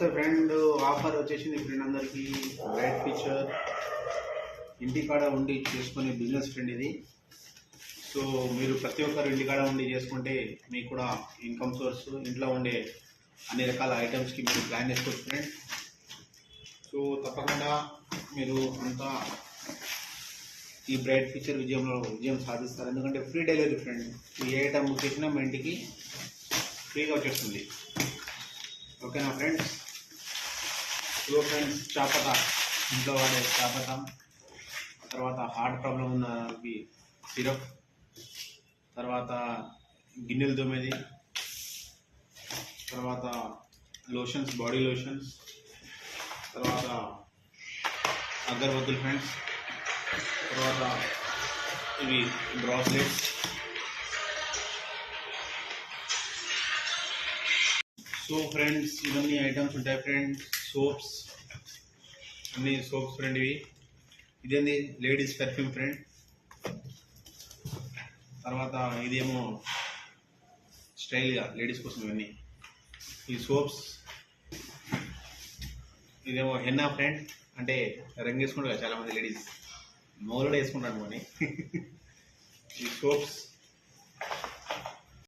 నమస్తే friend offer వచ్చేసింది friend అందరికి బ్రైట్ ఫీచర్ ఇంటికాడ ఉండి చేసుకునే బిజినెస్ ఫ్రెండ్ ఇది. సో మీరు ప్రతి ఒక్కరు ఇంటికాడ ఉండి చేసుకుంటే మీకు కూడా ఇన్కమ్ సోర్స్ ఇంట్లో ఉండే అన్ని రకాల ఐటమ్స్కి మీరు ప్లాన్ చేసుకోవచ్చు ఫ్రెండ్ సో తప్పకుండా మీరు అంతా ఈ బ్రైట్ ఫీచర్ విజయంలో విజయం సాధిస్తారు. ఎందుకంటే ఫ్రీ డెలివరీ ఫ్రెండ్ ఈ ఐటమ్ బుక్ చేసినా మా ఇంటికి ఫ్రీగా వచ్చేస్తుంది. ఓకేనా ఫ్రెండ్స్ ఇదిగో ఫ్రెండ్స్ చాపత ఇంట్లో వాడే చాపత తర్వాత హార్ట్ ప్రాబ్లం ఉన్న వాళ్ళకి సిరప్ తర్వాత గిన్నెలు దోమేది తర్వాత లోషన్స్ బాడీ లోషన్స్ తర్వాత అగరబత్తులు ఫ్రెండ్స్ తర్వాత ఇవి బ్రాస్లెట్స్ సో ఫ్రెండ్స్ ఇవన్నీ ఐటమ్స్ ఉంటాయి ఫ్రెండ్స్. సోప్స్. అన్ని సోప్స్ ఫ్రెండ్ ఇవి. ఇదేంది? Ladies perfume friend. తర్వాత ఇదేమో స్టైల్గా లేడీస్ కోసం ఇవన్నీ. ఈ సోప్స్. ఇదేమో హెన్నా ఫ్రెండ్. అంటే రంగు వేసుకుంటారు కదా చాలామంది లేడీస్. మౌలుడు వేసుకుంటాను కానీ ఈ సోప్స్.